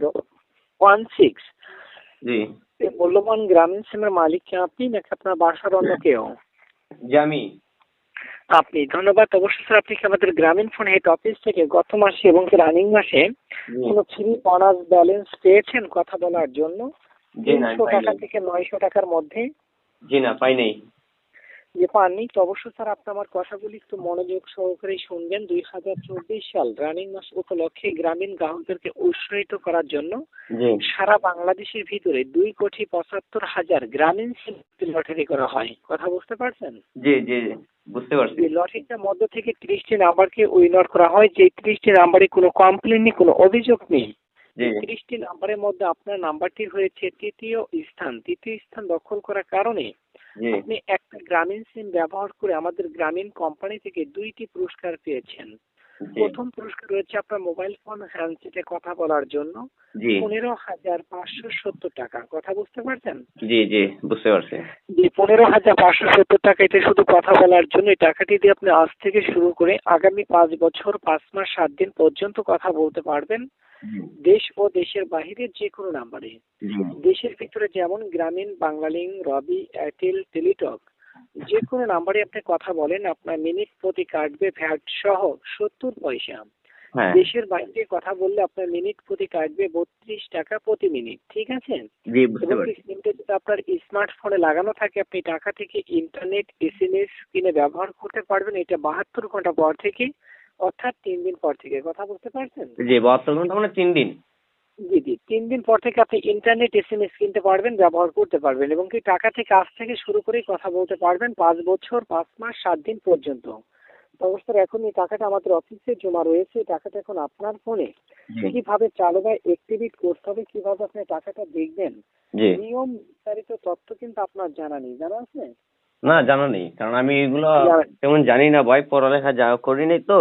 One six জি। মূল্যবান গ্রামীণ সিমের মালিক কি আপনি নাকি আপনার বাসার অন্য কেউ? যে আমি। আপনি ধন্যবাদ। অবশ্যই স্যার আপনি কি আমাদের গ্রামীণ ফোন হেড অফিস থেকে গত মাসে এবং রানিং মাসে কোনো ফ্রি অনার্স ব্যালেন্স পেয়েছেন কথা বলার জন্য? জি তিনশো টাকা থেকে নয়শো টাকার মধ্যে? জি না পাই নাই। যে পাননি তো অবশ্যই স্যার আপনি আমার কথাগুলি একটু মনোযোগ সহকারে শুনবেন। দুই হাজার চব্বিশ সাল রানিং মাস উপলক্ষে গ্রামীণ গ্রাহকদেরকে উৎসাহিত করার জন্য সারা বাংলাদেশের ভিতরে দুই কোটি পঁচাত্তর হাজার গ্রামীণ লটারি করা হয়। কথা বুঝতে পারছেন? জি জি বুঝতে পারছি। লটারিটার মধ্য থেকে ত্রিশটি নাম্বারকে উইনার করা হয়। যে ত্রিশটি নাম্বারে কোনো কমপ্লেন নেই কোনো অভিযোগ নেই। ত্রিশটি নাম্বারের মধ্যে আপনার নাম্বারটি হয়েছে তৃতীয় স্থান। তৃতীয় স্থান দখল করার কারণে আপনি একটা গ্রামীণ সিম ব্যবহার করে আমাদের গ্রামীণ কোম্পানি থেকে দুইটি পুরস্কার পেয়েছেন। প্রথম পুরস্কার রয়েছে আপনার মোবাইল ফোন হ্যান্ডসেটে কথা বলার জন্য। পনেরো হাজার পাঁচশো সত্তর টাকা। কথা বুঝতে পারছেন? জি জি বুঝতে পারছি। যে পনেরো হাজার পাঁচশো সত্তর টাকা এটা শুধু কথা বলার জন্য। এই টাকাটি দিয়ে আপনি আজ থেকে শুরু করে আগামী পাঁচ বছর পাঁচ মাস সাত দিন পর্যন্ত কথা বলতে পারবেন। দেশ ও দেশের বাহিরের যে কোনো নাম্বারে। দেশের ভিতরে যেমন গ্রামীণ বাংলালিং রবি এয়ারটেল টেলিটক যে কোনো নাম্বারে আপনি কথা বলেন আপনার মিনিট প্রতি কাটবে ভ্যাট সহ সত্তর পয়সা। হ্যাঁ। দেশের বাইরে কথা বললে আপনার মিনিট প্রতি কাটবে বত্রিশ টাকা প্রতি মিনিট ঠিক আছে? সিমটা যদি আপনার স্মার্টফোনে লাগানো থাকে আপনি টাকা থেকে ইন্টারনেট এসএমএস কিনে ব্যবহার করতে পারবেন। এটা বাহাত্তর ঘণ্টা পর থেকে অর্থাৎ তিন দিন পর থেকে। কথা বুঝতে পারছেন? জি বাহাত্তর ঘণ্টা মানে তিন দিন। জি জি। তিন দিন পর থেকে আপনি ইন্টারনেট এসএমএস কিনতে পারবেন ব্যবহার করতে পারবেন এবং কি টাকা থেকে আজ থেকে শুরু করেই কথা বলতে পারবেন পাঁচ বছর পাঁচ মাস সাত দিন পর্যন্ত। অবস্থার এখন এই টাকাটা আমাদের অফিসে জমা রয়েছে। টাকাটা এখন আপনার ফোনে কীভাবে চালু বা অ্যাক্টিভেট করতে হবে কীভাবে আপনি টাকাটা দেখবেন? নিয়ম বিস্তারিত তথ্য কিন্তু আপনার জানা নেই। জানা আছে? না জানা নেই। কারণ আমি এগুলো তেমন জানি না। ভাই পড়ালেখা যা করি নাই তো।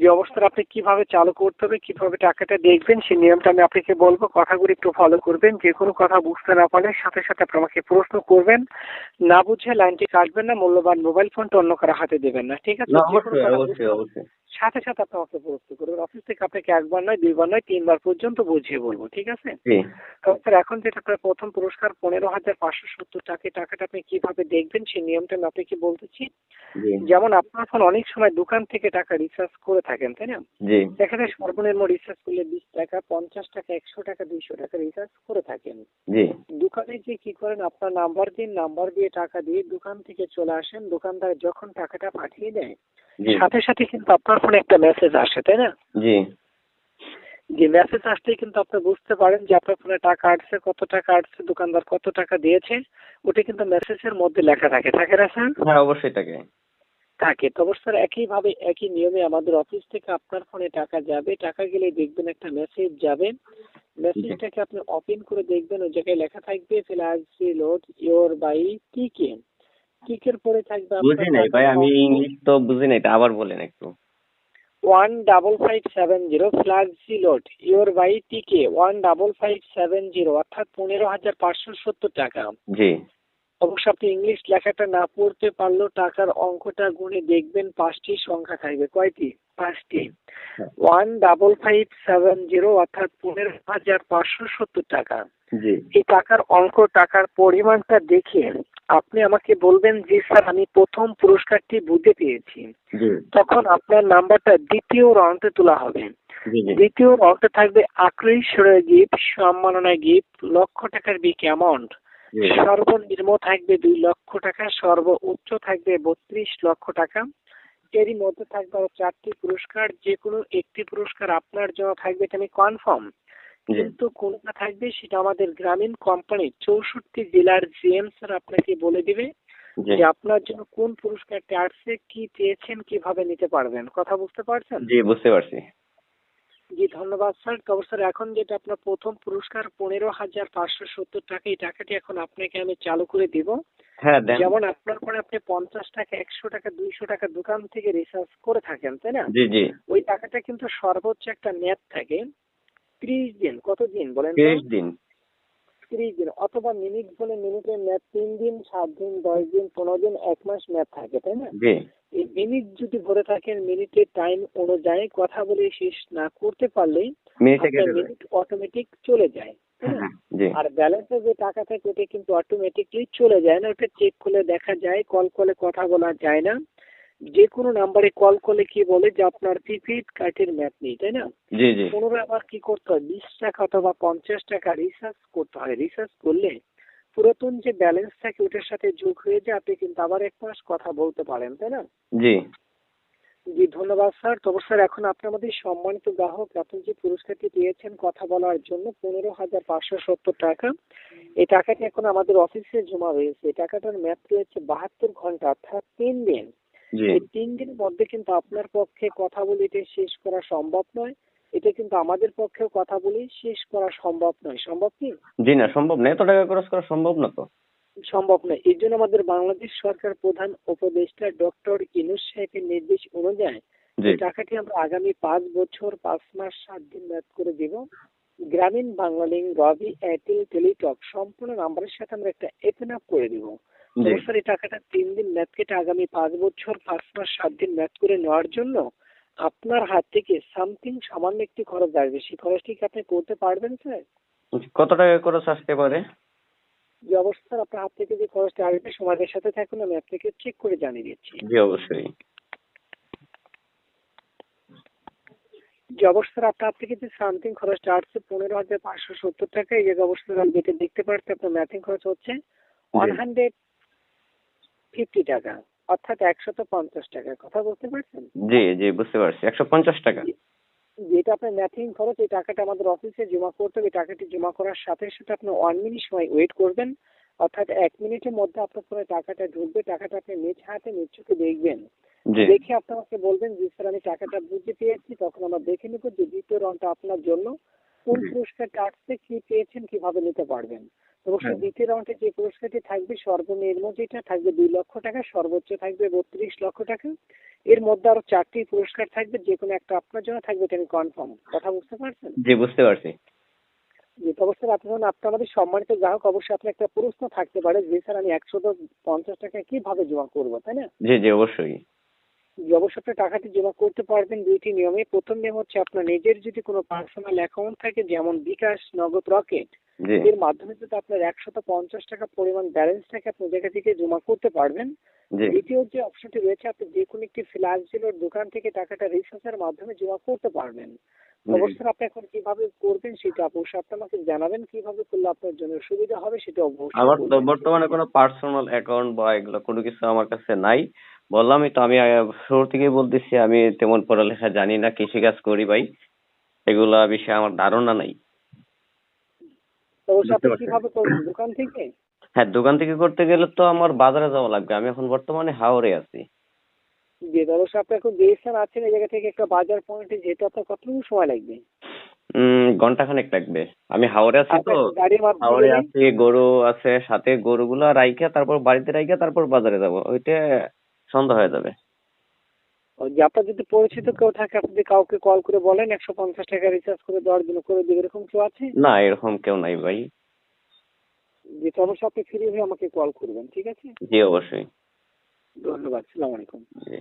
যে অবস্থাটা আপনি কীভাবে চালু করতে হবে কীভাবে টাকাটা দেখবেন সেই নিয়মটা আমি আপনাকে বলব। কথাগুলি একটু ফলো করবেন। যে কোনো কথা বুঝতে না পারলে সাথে সাথে আপনি আমাকে প্রশ্ন করবেন। না বুঝে লাইনটি কাটবেন না মূল্যবান মোবাইল ফোনটা অন্য কারও হাতে দেবেন না। ঠিক আছে? অবশ্যই অবশ্যই। সাথে সাথে আপনি আমাকে প্রশ্ন করবেন। অফিস থেকে আপনাকে একবার নয় দুইবার নয় তিনবার পর্যন্ত বুঝিয়ে বলব ঠিক আছে? স্যার এখন যেটা আপনার প্রথম পুরস্কার পনেরো হাজার পাঁচশো সত্তর টাকা টাকাটা আপনি কীভাবে দেখবেন সেই নিয়মটা আমি আপনাকে বলতেছি। যেমন আপনার ফোন অনেক সময় দোকান থেকে টাকা রিচার্জ করে থাকেন তাই না? জি। এখানে সর্বনিম্ন রিচার্জ করলে বিশ টাকা পঞ্চাশ টাকা একশো টাকা দুইশো টাকা রিচার্জ করে থাকেন। দোকানে যে কি করেন আপনার নাম্বার দিন নাম্বার দিয়ে টাকা দিয়ে দোকান থেকে চলে আসেন। দোকানদার যখন টাকাটা পাঠিয়ে দেয় সাথে সাথে কিন্তু আপনার ফোনে একটা মেসেজ আসে তাই না? জি। যে মেসেজ আসলেই কিন্তু আপনি বুঝতে পারেন যে আপনার ফোনে টাকা আসছে কত টাকা আসছে দোকানদার কত টাকা দিয়েছে ওটা কিন্তু মেসেজের মধ্যে লেখা থাকে। থাকে না স্যার? হ্যাঁ অবশ্যই থাকে। থাকে। তবে স্যার একইভাবে একই নিয়মে আমাদের অফিস থেকে আপনার ফোনে টাকা যাবে। টাকা গেলে দেখবেন একটা মেসেজ যাবে। মেসেজটাকে আপনি ওপেন করে দেখবেন ওই জায়গায় লেখা থাকবে ফ্ল্যাশ লোড ইওর বাই টিকে টিকের পরে থাকবে বুঝি নাই ভাই আমি ইংলিশ তো বুঝি নাই আবার বলেন একটু। One double five seven zero flash load your by TK one double five seven zero অর্থাৎ পনেরো হাজার পাঁচশো সত্তর টাকা। জি। অবশ্য আপনি ইংলিশ লেখাটা না পড়তে পারলেও টাকার অঙ্কটা গুণে দেখবেন পাঁচটি সংখ্যা থাকবে। কয়টি? পাঁচটি। One double five seven zero অর্থাৎ পনেরো হাজার পাঁচশো সত্তর টাকা। জি। এই টাকার অঙ্ক টাকার পরিমাণটা দেখে আপনি আমাকে বলবেন যে স্যার আমি প্রথম পুরস্কারটি বুঝতে পেরেছি জি। তখন আপনার নাম্বারটা দ্বিতীয় রাউন্ডে তোলা হবে। দ্বিতীয় রাউন্ডে থাকবে আকৃষ্টীয় গিফট সম্মাননা গিফট লক্ষ টাকার বিক অ্যামাউন্ট সর্বনিম্ন থাকবে দুই লক্ষ টাকা সর্বোচ্চ থাকবে বত্রিশ লক্ষ টাকা। এরই মধ্যে থাকবে আরও চারটি পুরস্কার যে কোনো একটি পুরস্কার আপনার জন্য থাকবে এটা আমি কনফার্ম কিন্তু কোনটা থাকবে সেটা আমাদের গ্রামীণ কোম্পানি চৌষট্টি জেলার জিএম স্যার আপনাকে বলে দিবে যে আপনার জন্য কোন পুরস্কারটি আসছে কি চেয়েছেন কীভাবে নিতে পারবেন। কথা বুঝতে পারছেন? জি বুঝতে পারছি। জি ধন্যবাদ স্যার। তবে স্যার এখন যেটা আপনার প্রথম পুরস্কার পনেরো হাজার পাঁচশো সত্তর টাকা এই টাকাটি এখন আপনাকে আমি চালু করে দিব। হ্যাঁ যেমন আপনার পরে আপনি পঞ্চাশ টাকা একশো টাকা দুইশো টাকা দোকান থেকে রিচার্জ করে থাকেন তাই না? ওই টাকাটা কিন্তু সর্বোচ্চ একটা মেয়াদ থাকে। ত্রিশ দিন কত দিন বলেন ত্রিশ দিন। তিরিশ দিন অথবা মিনিট বলে মিনিটের ম্যাথ তিন দিন সাত দিন দশ দিন পনেরো দিন এক মাস ম্যাথ থাকে তাই না? এই মিনিট যদি ভরে থাকেন মিনিটের টাইম অনুযায়ী কথা বলে শেষ না করতে পারলেই মিনিটে অটোমেটিক চলে যায় হ্যাঁ? হ্যাঁ, আর ব্যালেন্সে যে টাকা থাকে ওটা কিন্তু অটোমেটিকলি চলে যায় না ওটা চেক করলে দেখা যায় কল করে কথা বলা যায় না। যে কোনো নাম্বারে কল করলে কি বলে যে আপনার প্রিপেড কার্ডের ম্যাপ নেই তাই না? জি জি। পুনরায় আবার কি করতে হয়? বিশ টাকা অথবা পঞ্চাশ টাকা রিচার্জ করতে হয়। রিচার্জ করলে পুরাতন যে ব্যালেন্স থাকে ওটার সাথে যোগ হয়ে যায়। আপনি কিন্তু আবার এক মাস কথা বলতে পারেন তাই না? জি। জি ধন্যবাদ স্যার। তবে স্যার এখন আপনি আমাদের সম্মানিত গ্রাহক আপনি যে পুরস্কারটি পেয়েছেন কথা বলার জন্য পনেরো হাজার পাঁচশো সত্তর টাকা। এই টাকাটি এখন আমাদের অফিসে জমা রয়েছে এই টাকাটার ম্যাপ রয়েছে বাহাত্তর ঘণ্টা অর্থাৎ তিন দিন। এই তিন দিনের মধ্যে কিন্তু আপনার পক্ষে কথা বলে এটা শেষ করা সম্ভব নয়। এটা কিন্তু আমাদের পক্ষেও কথা বলে শেষ করা সম্ভব নয়। সম্ভব কি? জি না সম্ভব না। এত টাকা খরচ করা সম্ভব না তো। সম্ভব নয়। এই জন্য আমাদের বাংলাদেশ সরকার প্রধান উপদেষ্টা ডক্টর ইনুস সাহেবের নির্দেশ অনুযায়ী টাকাটি আমরা আগামী পাঁচ বছর পাঁচ মাস সাত দিন ম্যাথ করে দিব। গ্রামীণ বাংলালিঙ্ক রবি এয়ারটেল টেলিটক সম্পূর্ণ নাম্বারের সাথে আমরা একটা এপেন আপ করে দিব। স্যার এই টাকাটা তিন দিন ম্যাথ কেটে আগামী পাঁচ বছর পাঁচ মাস সাত দিন ম্যাথ করে নেওয়ার জন্য আপনার হাত থেকে সামথিং সামান্য একটি খরচ আসবে। সেই খরচটি কি আপনি করতে পারবেন স্যার কত টাকা খরচ আসতে পারে? যে অবস্থার আপনার হাত থেকে যে খরচটা আসবে সময়ের সাথে থাকুন আমি আপনাকে চেক করে জানিয়ে দিচ্ছি। জি অবশ্যই। যে অবস্থার আপনার হাত থেকে যে সামথিং খরচটা আসছে পনেরো হাজার পাঁচশো সত্তর টাকা এই যে অবস্থার আমি যেটা দেখতে পাচ্ছি আপনার ম্যাথিং খরচ হচ্ছে ওয়ান হান্ড্রেড ফিফটি টাকা অর্থাৎ একশত পঞ্চাশ টাকা। কথা বলতে পারছেন? জি জি বুঝতে পারছি। একশো পঞ্চাশ টাকা। যেটা আপনার ম্যাথিং খরচ এই টাকাটা আমাদের অফিসে জমা করতে হবে। টাকাটি জমা করার সাথে সাথে আপনি ওয়ান মিনিট সময় ওয়েট করবেন। অর্থাৎ এক মিনিটের মধ্যে আপনার ফোনে টাকাটা ঢুকবে। টাকাটা আপনি নিজ হাতে নিজ চোখে দেখবেন। দেখে আপনি আমাকে বলবেন যে স্যার আমি টাকাটা বুঝতে পেরেছি তখন আমরা দেখে নেব যে দ্বিতীয় রাউন্ডটা আপনার জন্য। কোন। পুরস্কারটা আসছে কি পেয়েছেন কীভাবে নিতে পারবেন? অবশ্য হ্যাঁ। দ্বিতীয় রাউন্ডে যে পুরস্কারটি থাকবে সর্বনিম্ন যেটা থাকবে দুই লক্ষ টাকা সর্বোচ্চ থাকবে বত্রিশ লক্ষ টাকা। এর মধ্যে আরও চারটি পুরস্কার থাকবে যে কোনো একটা আপনার জন্য থাকবে এটা কনফার্ম কথা বুঝতে পারছেন? জি বুঝতে পারছি। যে অবস্থায় আপনি যখন আপনি আমাদের সম্মানিত গ্রাহক অবশ্যই আপনার একটা প্রশ্ন থাকতে পারে যে স্যার আমি একশো পঞ্চাশ টাকা কীভাবে জমা করব? তাই না? জি জি অবশ্যই। অবশ্যই আপনি টাকাটি জমা করতে পারবেন দুইটি নিয়মে। প্রথম নিয়ম হচ্ছে আপনার নিজের যদি কোনো পার্সোনাল অ্যাকাউন্ট থাকে যেমন বিকাশ নগদ রকেট জি এর মাধ্যমে যদি আপনার একশত পঞ্চাশ টাকা পরিমাণ ব্যালেন্স থাকে আপনি জায়গা থেকে জমা করতে পারবেন দ্বিতীয় যে অপশনটি রয়েছে আপনি যে কোনো একটি জিলোর দোকান থেকে টাকাটা রিচার্জের মাধ্যমে জমা করতে পারবেন। অবশ্যই আপনি এখন কীভাবে করবেন সেটা অবশ্যই আপনি আমাকে জানাবেন কীভাবে করলে আপনার জন্য সুবিধা হবে সেটা অবশ্যই আমার তো বর্তমানে কোনো পার্সোনাল অ্যাকাউন্ট বা এগুলো কোনো কিছু আমার কাছে নাই। বললামই তো আমি শুরু থেকেই বলতেছি আমি তেমন পড়ালেখা জানি না কৃষিকাজ করি ভাই। এগুলা বিষয়ে আমার ধারণা নাই। তো কীভাবে দোকান থেকে? হ্যাঁ দোকান থেকে করতে গেলে তো আমার বাজারে যাওয়া লাগবে। আমি এখন বর্তমানে হাওড়ে আছি। যে অবশ্যই আপনি এখন যে স্থান আছেন এই জায়গা থেকে একটা বাজার পয়েন্টে যেতে আপনার কতটুকু সময় লাগবে? ঘন্টাখানেক লাগবে। আমি হাওড়ে আছি তো। মাধ্যমে হাওড়ে? আছি গরু আছে সাথে গরুগুলা রাইখা তারপর বাড়িতে রাইখা তারপর বাজারে যাব। ওইটা সন্ধ্যা হয়ে যাবে। যে আপনার যদি পরিচিত কেউ থাকে আপনি কাউকে কল করে বলেন একশো পঞ্চাশ টাকা রিচার্জ করে দেওয়ার জন্য করে দিবে এরকম কেউ আছে? না এরকম কেউ নাই ভাই। যে অবশ্যই আপনি ফ্রি হয়ে আমাকে কল করবেন ঠিক আছে? জি অবশ্যই। ধন্যবাদ সালাম আলাইকুম। জি।